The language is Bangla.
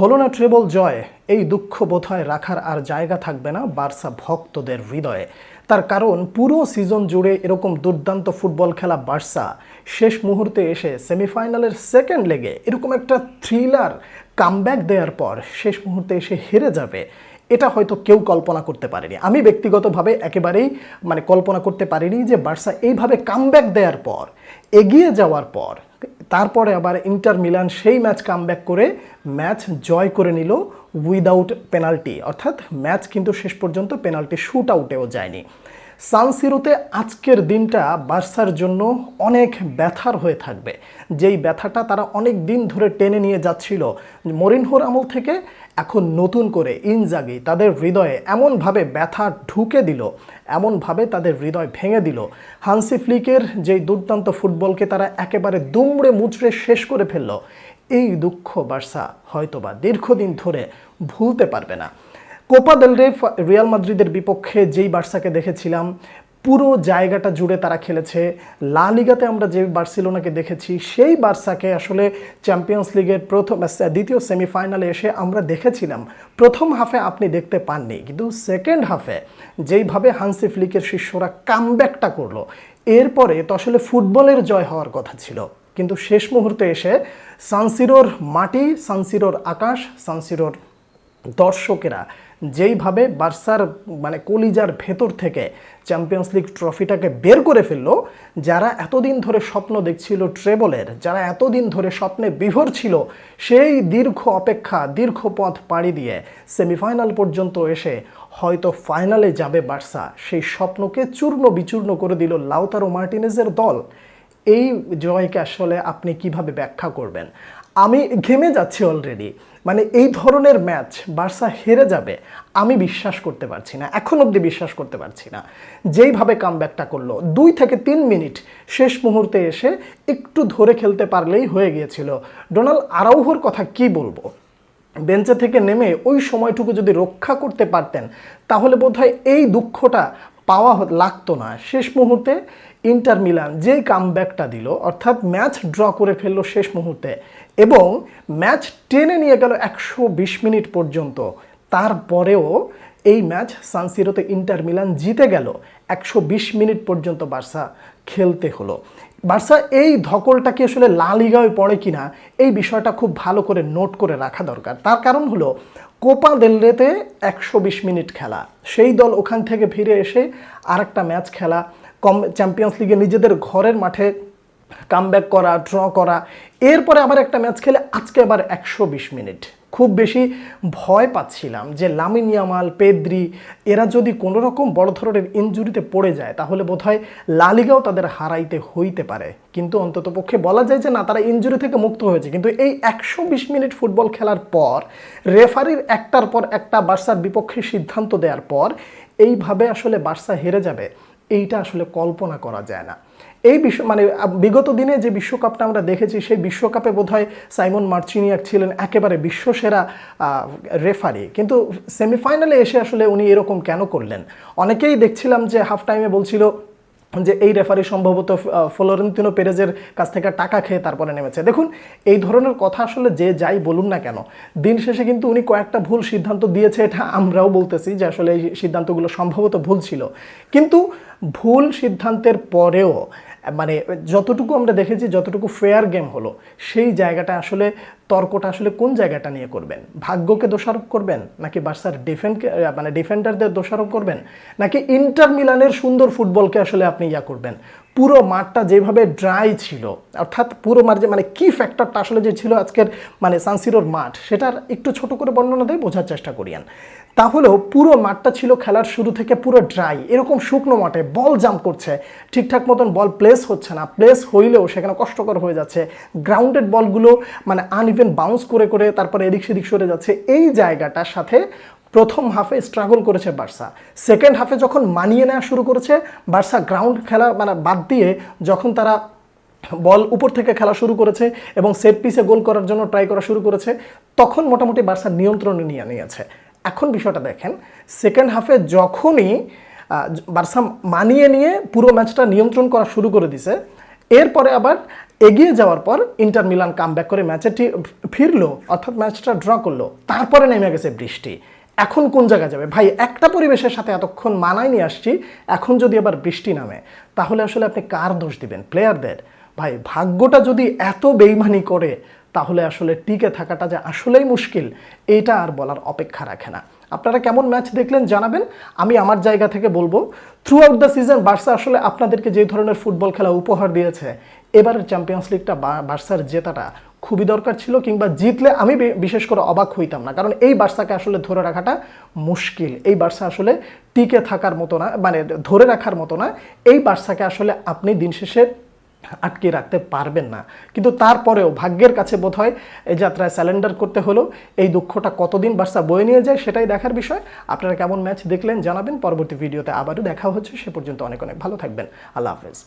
হলো না ট্রেবল জয়? এই দুঃখ বোধহয় রাখার আর জায়গা থাকবে না বার্সা ভক্তদের হৃদয়ে। তার কারণ, পুরো সিজন জুড়ে এরকম দুর্দান্ত ফুটবল খেলা বার্সা। শেষ মুহূর্তে এসে সেমিফাইনালের সেকেন্ড লেগে এরকম একটা থ্রিলার কামব্যাক দেওয়ার পর শেষ মুহূর্তে এসে হেরে যাবে। এটা হয়তো কেউ কল্পনা করতে পারেনি। আমি ব্যক্তিগতভাবে একেবারেই মানে কল্পনা করতে পারিনি যে বার্সা এইভাবে কামব্যাক দেওয়ার পর, এগিয়ে যাওয়ার পর তারপরে আবার ইন্টার মিলান সেই ম্যাচ কামব্যাক করে ম্যাচ জয় করে নিল উইদাউট পেনাল্টি অর্থাৎ ম্যাচ কিন্তু শেষ পর্যন্ত পেনাল্টি শ্যুট আউটেও যায়নি। সানসিরোতে আজকের দিনটা বার্সার জন্য অনেক ব্যথার হয়ে থাকবে। যেই ব্যথাটা তারা অনেক দিন ধরে টেনে নিয়ে যাচ্ছিল, মরিনহোর আমল থেকে এখন নতুন করে ইনজাগি তাদের হৃদয়ে এমনভাবে ব্যথা ঢুকে দিল, এমনভাবে তাদের হৃদয় ভেঙে দিল। হানসি ফ্লিকের যেই দুর্দান্ত ফুটবলকে তারা একেবারে দুমড়ে মুচড়ে শেষ করে ফেলল, এই দুঃখ বার্সা হয়তোবা দীর্ঘদিন ধরে ভুলতে পারবে না। কোপা দেল রে রিয়াল মাদ্রিদের বিপক্ষে যেই বার্সাকে দেখেছিলাম, পুরো জায়গাটা জুড়ে তারা খেলেছে। লা লিগাতে আমরা যে বার্সিলোনাকে দেখেছি, সেই বার্সাকে আসলে চ্যাম্পিয়ন্স লিগের প্রথম দ্বিতীয় সেমিফাইনালে এসে আমরা দেখেছিলাম। প্রথম হাফে আপনি দেখতে পাননি, কিন্তু সেকেন্ড হাফে যেইভাবে হানসি ফ্লিকের শিষ্যরা কামব্যাকটা করল, এরপরে তো আসলে ফুটবলের জয় হওয়ার কথা ছিল। কিন্তু শেষ মুহূর্তে এসে সানসিরোর মাটি সানসিরোর আকাশ সানসিরোর দর্শকেরা যেইভাবে বার্সার মানে কলিজার ভেতর থেকে চ্যাম্পিয়ন্স লিগ ট্রফিটাকে বের করে ফেলল, যারা এতদিন ধরে স্বপ্ন দেখছিল ট্রেবলের যারা এতদিন ধরে স্বপ্নে বিভোর ছিল, সেই দীর্ঘ অপেক্ষা, দীর্ঘ পথ পাড়ি দিয়ে সেমিফাইনাল পর্যন্ত এসে হয়তো ফাইনালে যাবে বার্সা। সেই স্বপ্নকে চূর্ণ বিচূর্ণ করে দিল লাউতারো মার্টিনেজের দল। এই জয়কে আসলে আপনি কীভাবে ব্যাখ্যা করবেন? আমি ঘেমে যাচ্ছি অলরেডি মানে এই ধরনের ম্যাচ বার্সা হেরে যাবে, আমি বিশ্বাস করতে পারছি না, এখন অবধি বিশ্বাস করতে পারছি না। যেইভাবে কামব্যাকটা করল, দুই থেকে তিন মিনিট শেষ মুহূর্তে এসে একটু ধরে খেলতে পারলেই হয়ে গিয়েছিল। ডোনাল্ড আরাউহোর কথা কি বলব? বেঞ্চে থেকে নেমে ওই সময়টুকু যদি রক্ষা করতে পারতেন, তাহলে বোধহয় এই দুঃখটা পাওয়া লাগতো না। শেষ মুহূর্তে ইন্টার মিলান যে কামব্যাকটা দিল, অর্থাৎ ম্যাচ ড্র করে ফেলল শেষ মুহূর্তে এবং ম্যাচ টেনে নিয়ে গেল একশো বিশ মিনিট পর্যন্ত। তারপরেও এই ম্যাচ সানসিরোতে ইন্টার মিলান জিতে গেল। একশো বিশ মিনিট পর্যন্ত বার্সা খেলতে হলো। বার্সা এই ধকলটাকে আসলে লা লিগায় পড়ে কিনা, এই বিষয়টা খুব ভালো করে নোট করে রাখা দরকার। তার কারণ হলো, কোপা দেল রেতে একশো বিশ মিনিট খেলা। সেই দল ওখান থেকে ফিরে এসে আরেকটা ম্যাচ খেলা। কম চ্যাম্পিয়ন্স লিগে নিজেদের ঘরের মাঠে কামব্যাক করা ড্র করা। এরপরে আবার একটা ম্যাচ খেলে আজকে আবার একশো বিশ মিনিট। খুব বেশি ভয় পাচ্ছিলাম যে লামিন ইয়ামাল, পেদ্রি, এরা যদি কোনো রকম বড় ধরনের ইনজুরিতে পড়ে যায়, তাহলে বোধহয় লালিগাও তাদের হারাইতে হইতে পারে। কিন্তু অন্তত পক্ষে বলা যায় যে না, তারা ইনজুরি থেকে মুক্ত হয়েছে। কিন্তু এই একশো বিশ মিনিট ফুটবল খেলার পর, রেফারির একটার পর একটা বার্সার বিপক্ষে সিদ্ধান্ত দেওয়ার পর, এইভাবে আসলে বার্সা হেরে যাবে, এইটা আসলে কল্পনা করা যায় না। এই বিশ্ব মানে বিগত দিনে যে বিশ্বকাপটা আমরা দেখেছি, সেই বিশ্বকাপে বোধহয় সাইমন মার্চিনিয়াক ছিলেন একেবারে বিশ্বসেরা রেফারি। কিন্তু সেমিফাইনালে এসে আসলে উনি এরকম কেন করলেন? অনেকেই দেখছিলাম যে হাফ টাইমে বলছিল যে এই রেফারি সম্ভবত ফ্লোরেন্তিনো পেরেজের কাছ থেকে টাকা খেয়ে তারপরে নেমেছে। দেখুন, এই ধরনের কথা আসলে যে যাই বলুন না কেন, দিন শেষে কিন্তু উনি কয়েকটা ভুল সিদ্ধান্ত দিয়েছে, এটা আমরাও বলতেছি যে আসলে এই সিদ্ধান্তগুলো সম্ভবত ভুল ছিল। কিন্তু ভুল সিদ্ধান্তের পরেও মানে যতটুকু আমরা দেখেছি, যতটুকু ফেয়ার গেম হলো, সেই জায়গাটা আসলে, তর্কটা আসলে কোন জায়গাটা নিয়ে করবেন? ভাগ্যকে দোষারোপ করবেন? নাকি বার্সার ডিফেন্ড মানে ডিফেন্ডারদের দোষারোপ করবেন? নাকি ইন্টার মিলানের সুন্দর ফুটবলকে আসলে আপনি ইয়া করবেন? পুরো মাঠটা যেভাবে ড্রাই ছিল, অর্থাৎ পুরো মাঠ যে মানে কি ফ্যাক্টরটা আসলে যে ছিল আজকের মানে সানসিরোর মাঠ, সেটার একটু ছোট করে বর্ণনা দিয়ে বোঝার চেষ্টা করিয়েন তাহলেও পুরো মাঠটা ছিল খেলার শুরু থেকে পুরো ড্রাই এরকম শুকনো মাঠে বল জাম্প করছে, ঠিকঠাক মতন বল প্লেস হচ্ছে না প্লেস হইলেও সেখানে কষ্টকর হয়ে যাচ্ছে গ্রাউন্ডেড বলগুলো মানে আনইভেন বাউন্স করে করে তারপরে এদিক সেদিক সরে যাচ্ছে, এই জায়গাটার সাথে প্রথম হাফে স্ট্রাগল করেছে বার্সা। সেকেন্ড হাফে যখন মানিয়ে নেওয়া শুরু করেছে, বার্সা গ্রাউন্ড খেলা মানে বাদ দিয়ে যখন তারা বল উপর থেকে খেলা শুরু করেছে এবং সেট পিসে গোল করার জন্য ট্রাই করা শুরু করেছে, তখন মোটামুটি বার্সা নিয়ন্ত্রণে নিয়ে নিয়েছে। এখন বিষয়টা দেখেন সেকেন্ড হাফে যখনই বার্সা মানিয়ে নিয়ে পুরো ম্যাচটা নিয়ন্ত্রণ করা শুরু করে দিছে, এরপরে আবার এগিয়ে যাওয়ার পর ইন্টার মিলান কামব্যাক করে ম্যাচেটি ফিরলো, অর্থাৎ ম্যাচটা ড্র করল, তারপরে নেমে গেছে বৃষ্টি। এখন কোন জায়গায় যাবে? ভাই, একটা পরিবেশের সাথে এতক্ষণ মানায় নিয়ে আসছি, এখন যদি আবার বৃষ্টি নামে, তাহলে আসলে আপনি কার দোষ দিবেন? প্লেয়ারদের? ভাই, ভাগ্যটা যদি এত বেইমানি করে, তাহলে আসলে টিকে থাকাটা যে আসলেই মুশকিল, এটা আর বলার অপেক্ষা রাখে না। আপনারা কেমন ম্যাচ দেখলেন জানাবেন। আমি আমার জায়গা থেকে বলব throughout the season Barca আসলে আপনাদেরকে যে ধরনের ফুটবল খেলা উপহার দিয়েছে, এবারের চ্যাম্পিয়ন্স লিগটা বার্সার জেতাটা খুবই দরকার ছিল কিংবা জিতলে আমি বিশেষ করে অবাক হইতাম না। কারণ এই বার্সাকে আসলে ধরে রাখাটা মুশকিল। এই বার্সা আসলে টিকে থাকার মতো না মানে ধরে রাখার মতো না। এই বার্সাকে আসলে আপনি দিন শেষে আটকে রাখতে পারবেন না। কিন্তু তারপরেও ভাগ্যের কাছে বোধ হয় এই যাত্রায় স্যালেন্ডার করতে হলো। এই দুঃখটা কতদিন বার্সা বয়ে নিয়ে যায় সেটাই দেখার বিষয়। আপনারা কেমন ম্যাচ দেখলেন জানাবেন। পরবর্তী ভিডিওতে আবারও দেখা হচ্ছে। সে পর্যন্ত অনেক অনেক ভালো থাকবেন। আল্লাহ হাফেজ।